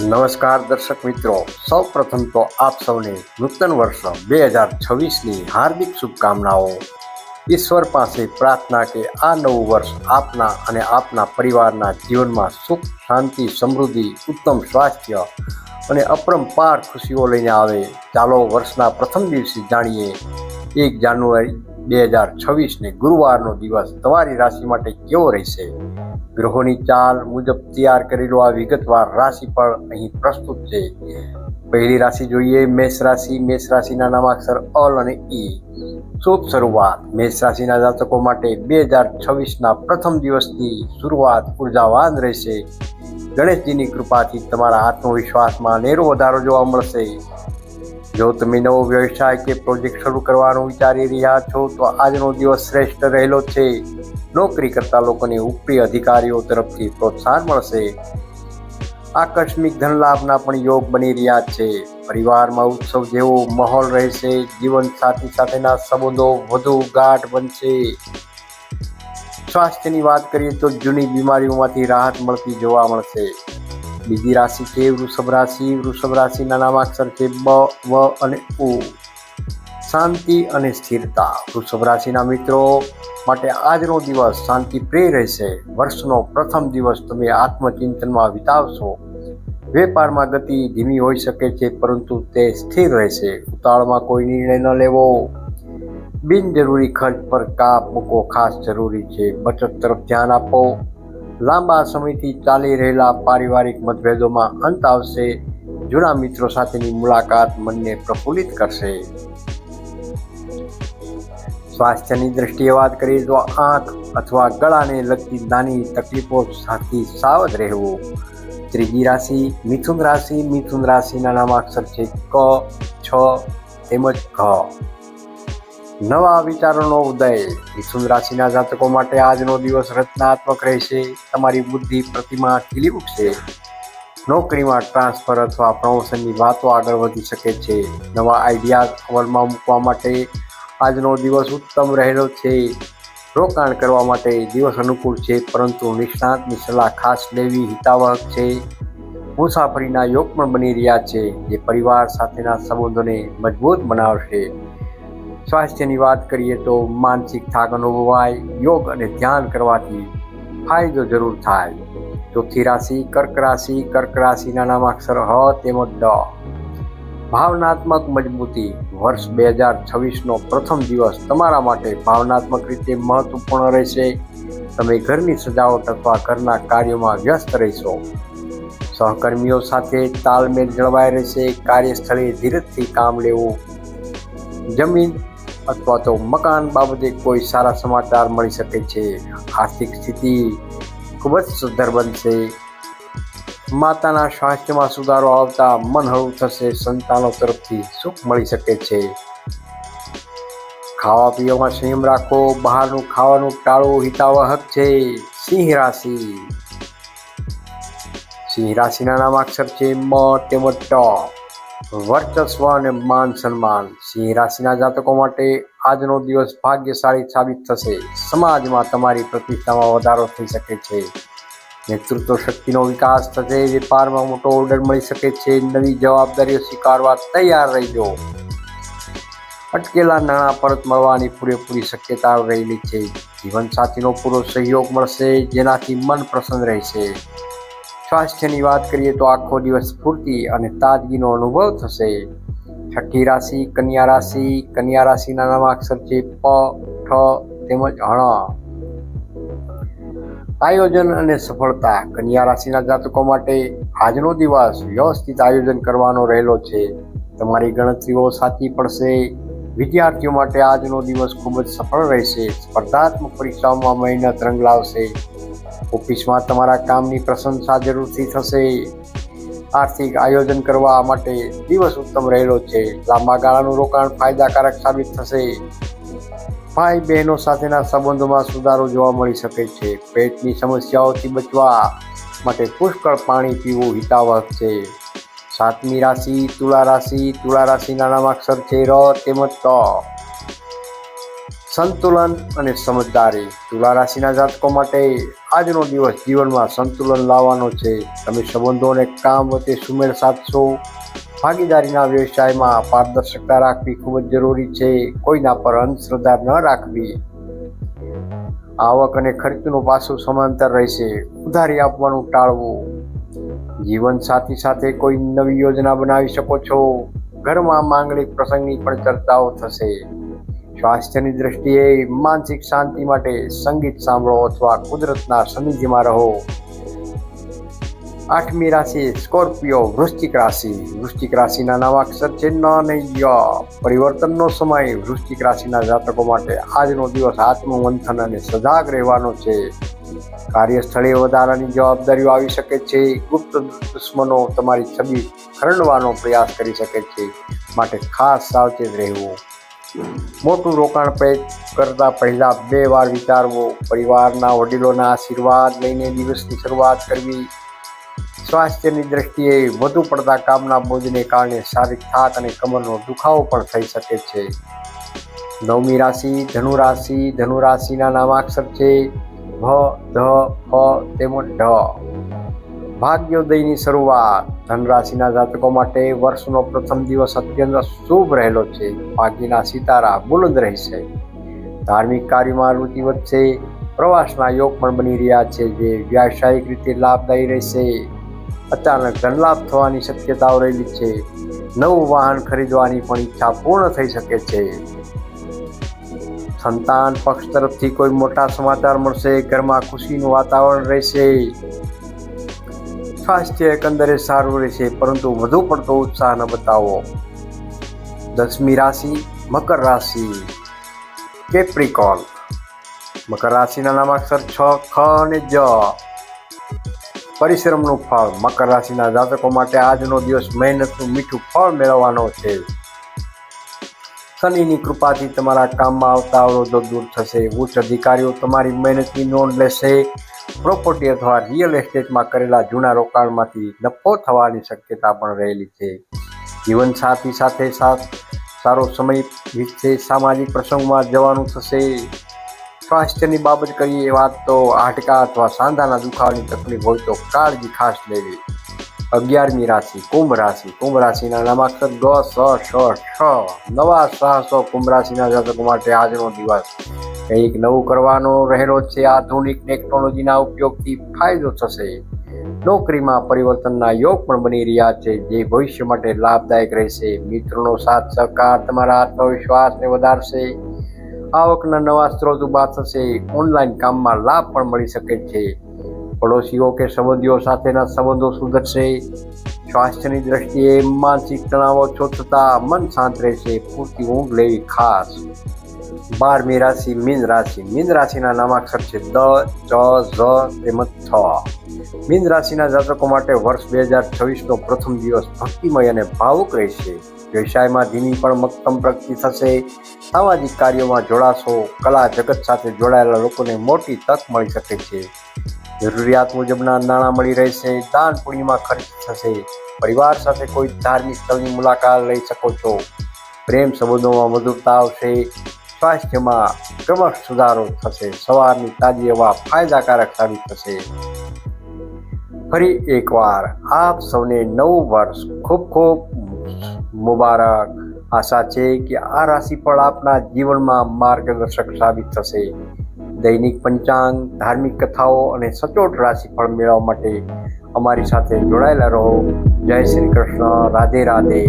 નમસ્કાર દર્શક મિત્રો. સૌ પ્રથમ તો આપ સૌને નૂતન વર્ષ બે હજાર છવ્વીસની હાર્દિક શુભકામનાઓ. ઈશ્વર પાસે પ્રાર્થના કે આ નવું વર્ષ આપના અને આપના પરિવારના જીવનમાં સુખ, શાંતિ, સમૃદ્ધિ, ઉત્તમ સ્વાસ્થ્ય અને અપરંપાર ખુશીઓ લઈને આવે. ચાલો વર્ષના પ્રથમ દિવસે જાણીએ. એક જાન્યુઆરી બે હજાર છવ્વીસને ગુરુવારનો દિવસ તમારી રાશિ માટે કેવો રહેશે? ગ્રહોની ચાલ મુજબ તૈયાર કરેલો આ વિગતવાર રાશિ પણ અહીં પ્રસ્તુત છે. પહેલી રાશિ જોઈએ, મેષ રાશિ. મેષ રાશિના નામાક્ષર અલ અને ઈ. શુભ શરૂઆત. મેષ રાશિના જાતકો માટે બે હજાર છવ્વીસના પ્રથમ દિવસની શરૂઆત ઉર્જાવાન રહેશે. ગણેશજીની કૃપાથી તમારા આત્મવિશ્વાસમાં નેરો વધારો જોવા મળશે. જો તમે નવો વ્યવસાય કે પ્રોજેક્ટ શરૂ કરવાનું વિચારી રહ્યા છો, તો આજનો દિવસ શ્રેષ્ઠ રહેલો છે. નોકરી કરતા લોકોને ઉપરી અધિકારીઓ તરફથી પ્રોત્સાહન મળશે. આકસ્મિક ધન લાભના પણ યોગ બની રહ્યા છે. પરિવારમાં ઉત્સવ જેવો માહોલ રહેશે, જીવન સાથી સાથેના સંબંધો વધુ ગાઢ બનશે. સ્વાસ્થ્યની વાત કરીએ તો જૂની બીમારીઓમાંથી રાહત મળતી જોવા મળશે. બીજી રાશિ છે, વૃષભ રાશિ. વૃષભ રાશિના નામાક્ષર છે બ, વ અને ઉ. શાંતિ અને સ્થિરતા. વૃષભ રાશિના મિત્રો, માટે આજનો દિવસ શાંતિપ્રિય રહેશે. વર્ષનો પ્રથમ દિવસ તમે આત્મચિંતનમાં વિતાવશો. વેપારમાં ગતિ ધીમી હોઈ શકે છે, પરંતુ તે સ્થિર રહેશે. ઉતાળમાં કોઈ નિર્ણય ન લેવો. બિનજરૂરી ખર્ચ પર કાપ મૂકવો ખાસ જરૂરી છે. બચત તરફ ધ્યાન આપો. લાંબા સમયથી ચાલી રહેલા પારિવારિક મતભેદોમાં અંત આવશે. જૂના મિત્રો સાથેની મુલાકાત મનને પ્રફુલ્લિત કરશે. સ્વાસ્થ્યની દ્રષ્ટિએ વાત કરીએ તો આંખ અથવા ગળાને લગતી નાની તકલીફો સાથે સાવધ રહેવું. ત્રીજી રાશિ મિથુન રાશિ. મિથુન રાશિના નામાક્ષર છે ક, છ તેમજ ઘ. નવા વિચારોનો ઉદય. મિથુન રાશિના જાતકો માટે આજનો દિવસ રચનાત્મક રહેશે. તમારી બુદ્ધિ પ્રતિમા ખીલી ઉઠશે. નોકરીમાં ટ્રાન્સફર અથવા પ્રમોશનની વાતો આગળ વધી શકે છે. નવા આઈડિયા અમલમાં મૂકવા માટે આજનો દિવસ ઉત્તમ રહેલો છે. રોકાણ કરવા માટે દિવસ અનુકૂળ છે, પરંતુ નિષ્ણાતની સલાહ ખાસ લેવી હિતાવહક છે. મુસાફરીના યોગ પણ બની રહ્યા છે, જે પરિવાર સાથેના સંબંધોને મજબૂત બનાવશે. સ્વાસ્થ્યની વાત કરીએ તો માનસિક થાક અનુભવાય યોગ અને ધ્યાન કરવાથી ફાયદો જરૂર થાય. ચોથી રાશિ, કર્ક રાશિ, કર્ક રાશિના નામાક્ષર હ તેમજ ડ. ભાવનાત્મક મજબૂતી. વર્ષ બે હજાર છવ્વીસનો પ્રથમ દિવસ તમારા માટે ભાવનાત્મક રીતે મહત્વપૂર્ણ રહેશે. તમે ઘરની સજાવટ અથવા ઘરના કાર્યોમાં વ્યસ્ત રહેશો. સહકર્મીઓ સાથે તાલમેલ જળવાઈ રહેશે. કાર્યસ્થળે ધીરજથી કામ લેવું. જમીન અથવા તો મકાન બાબતે કોઈ સારા સમાચાર મળી શકે છે. આર્થિક સ્થિતિ ખૂબ જ સુધર બનશે. માતાના સ્વાસ્થ્યમાં સુધારો આવતા મન હળવું થશે, સંતાનો તરફથી સુખ મળી શકે છે. ખાવા પીવામાં સંયમ રાખો, બહારનું ખાવાનું ટાળવું હિતાવહક છે. સિંહ રાશિ. સિંહ રાશિના નામાક્ષર છે મ તેમજ ટ. વર્ચસ્વ અને માન સન્માન. સિંહ રાશિના જાતકો માટે આજનો દિવસ ભાગ્યશાળી સાબિત થશે. સમાજમાં તમારી પ્રતિષ્ઠામાં વધારો થઈ શકે છે. નેતૃત્વ શક્તિનો વિકાસ થશે, વેપારમાં મોટો ઓર્ડર મળી શકે છે, નવી જવાબદારીઓ સ્વીકારવા તૈયાર રહેજો. અટકેલા નાણાં પરત મળવાની પૂરેપૂરી શક્યતા રહેલી છે. જીવનસાથીનો પૂરો સહયોગ મળશે, જેનાથી મન પ્રસન્ન રહેશે. સ્વાસ્થ્યની વાત કરીએ તો આખો દિવસ સ્ફૂર્તિ અને તાજગીનો અનુભવ થશે. છઠ્ઠી રાશિ, કન્યા રાશિ, કન્યા રાશિના નામાક્ષર છે પ, ઠ તેમજ હણ આયોજન અને સફળતા કન્યા રાશિના જાતકો માટે આજનો દિવસ વ્યવસ્થિત આયોજન કરવાનો રહેલો છે. તમારી ગણતરીઓ સાચી પડશે. વિદ્યાર્થીઓ માટે આજનો દિવસ ખૂબ જ સફળ રહેશે. સ્પર્ધાત્મક પરીક્ષાઓમાં મહેનત રંગ લાવશે. ઓફિસમાં તમારા કામની પ્રશંસા જરૂરથી થશે. આર્થિક આયોજન કરવા માટે દિવસ ઉત્તમ રહેલો છે. લાંબા ગાળાનું રોકાણ ફાયદાકારક સાબિત થશે. ભાઈ બહેનો સાથેના સંબંધોમાં સુધારો જોવા મળી શકે છે. પેટની સમસ્યાઓથી બચવા માટે પુષ્કળ પાણી પીવું હિતાવહ છે. સાતમી રાશિ, તુલા રાશિ, તુલા રાશિના નામાક્ષર છે, ર તેમજ ત. સંતુલન અને સમજદારી. તુલા રાશિના જાતકો માટે આજનો દિવસ જીવનમાં સંતુલન લાવવાનો છે. તમે સંબંધો અને કામ વચ્ચે સુમેળ સાધશો. ભાગીદારીના વ્યવસાયમાં પારદર્શકતા રાખવી ખૂબ જ જરૂરી છે. કોઈના પર અંધશ્રદ્ધા ન રાખવી. આવક અને ખર્ચનું પાસું સમાંતર રહેશે. ઉધારી આપવાનું ટાળવું. જીવન સાથી સાથે કોઈ નવી યોજના બનાવી શકો છો. ઘરમાં માંગલિક પ્રસંગની પણ ચર્ચાઓ થશે. સ્વાસ્થ્યની દ્રષ્ટિએ માનસિક શાંતિ માટે સંગીત સાંભળો અથવા કુદરતના સનિધિમાં રહો. આઠમી રાશિ સ્કોર્પિયો વૃશ્ચિક રાશિ. વૃશ્ચિક રાશિના નવા અક્ષર છે ન અને ય. પરિવર્તનનો સમય વૃશ્ચિક રાશિના જાતકો માટે આજનો દિવસ આત્મમંથન અને સજાગ રહેવાનો છે. કાર્યસ્થળે વધારાની જવાબદારીઓ આવી શકે છે. ગુપ્ત દુશ્મનો તમારી છબી ખરડવાનો પ્રયાસ કરી શકે છે. માટે ખાસ સાવચેત રહેવું. મોટું રોકાણ કરતા પહેલા બે વાર વિચારવો, પરિવારના વડીલોના આશીર્વાદ લઈને દિવસની શરૂઆત કરવી. સ્વાસ્થ્યની દ્રષ્ટિએ વધુ પડતા કામના બોજને કારણે શારીરિક થાક અને કમરનો દુખાવો પણ થઈ શકે છે. નવમી રાશિ, ધનુ રાશિ, ધનુ રાશિના નામાક્ષર છે. ભ, ધ, ફ, તેમજ ઢ. ભાગ્યોદયની શરૂઆત. ધન રાશિના જાતકો માટે વર્ષનો પ્રથમ દિવસ અત્યંત શુભ રહેલો છે. ભાગ્યના સિતારા બુલંદ રહેશે. ધાર્મિક કાર્યમાં રુચિ વધશે. પ્રવાસના યોગ પણ બની રહ્યા છે, જે વ્યાવસાયિક રીતે લાભદાયી રહેશે. અચાનક ધનલાભ થવાની શક્યતાઓ રહેલી છે. નવું વાહન ખરીદવાની પણ ઈચ્છા પૂર્ણ થઈ શકે છે. સંતાન પક્ષ તરફથી કોઈ મોટા સમાચાર મળશે. ઘરમાં ખુશીનું વાતાવરણ રહેશે. સ્વાસ્થ્ય એકંદરે સારું રહેશે, પરંતુ વધુ પડતો ઉત્સાહ ન બતાવો. દસમી રાશિ, મકર રાશિ. કેપ્રિકોન. મકર રાશિના નામાક્ષર છ, ખ અને જ. પરિશ્રમનું ફળ. મકર રાશિના જાતકો માટે આજનો દિવસ મહેનતનું મીઠું ફળ મેળવવાનો છે. શનિની કૃપાથી તમારા કામમાં આવતા અવરોધો દૂર થશે. ઉચ્ચ અધિકારીઓ તમારી મહેનતની નોંધ લેશે. પ્રોપર્ટી અથવા રિયલ એસ્ટેટમાં કરેલા જૂના રોકાણમાંથી નફો થવાની શક્યતા પણ રહેલી છે. જીવનસાથી સાથે સાથ સારો સમય વિશે સામાજિક પ્રસંગમાં જવાનું થશે. સ્વાસ્થ્યની બાબત કરીએ વાત તો હાડકા અથવા સાંધાના દુખાવાની તકલીફ હોય તો કાળજી ખાસ લેવી. અગિયારમી રાશિ, કુંભ રાશિ, કુંભ રાશિના નામાક્ષર ગ, સ શ છ નવા સાહસો કુંભ રાશિના જાતકો માટે આજનો દિવસ કંઈક નવું કરવાનો રહેલો છે આધુનિક ટેકનોલોજીના ઉપયોગથી ફાયદો થશે. નોકરીમાં પરિવર્તનના યોગ પણ બની રહ્યા છે, જે ભવિષ્ય માટે લાભદાયક રહેશે. મિત્રોનો સાથ સહકાર તમારા આત્મવિશ્વાસને વધારશે. આવકના નવા સ્ત્રોત ઊભા થશે. ઓનલાઈન કામમાં લાભ પણ મળી શકે છે. પડોશીઓ કે સંબંધીઓ સાથેના સંબંધો સુધરશે. સ્વાસ્થ્યની દ્રષ્ટિએ માનસિક તણાવ ઓછો થતાં મન શાંત રહેશે. પૂરતી ઊંઘ લેવી ખાસ. બારમી રાશિ, મીન રાશિ. મીન રાશિના નામાક્ષર છે દ, ચ, ઝ, તેમજ થ. મીન રાશિના જાતકો માટે વર્ષ બે હજાર છવ્વીસનો પ્રથમ દિવસ ભક્તિમય અને ભાવુક રહેશે. વ્યવસાયમાં ધીમી પણ મક્કમ પ્રગતિ થશે. સામાજિક કાર્યોમાં જોડાશો. કલા જગત સાથે જોડાયેલા લોકોને મોટી તક મળી શકે છે. જરૂરિયાત મુજબના નાણાં મળી રહેશે. દાન પુણ્યમાં ખર્ચ થશે. પરિવાર સાથે કોઈ ધાર્મિક સ્થળની મુલાકાત લઈ શકો છો. પ્રેમ સંબંધોમાં મધુરતા આવશે. સ્વાસ્થ્યમાં ક્રમશ સુધારો થશે. સવારની તાજી હવા ફાયદાકારક સાબિત થશે. ફરી એકવાર આપ સૌને નવું વર્ષ ખૂબ ખૂબ મુબારક. આશા છે કે આ રાશિફળ આપના જીવનમાં માર્ગદર્શક સાબિત થશે. દૈનિક પંચાંગ, ધાર્મિક કથાઓ અને સચોટ રાશિફળ મેળવવા માટે અમારી સાથે જોડાયેલા રહો. jai shree krishna radhe radhe.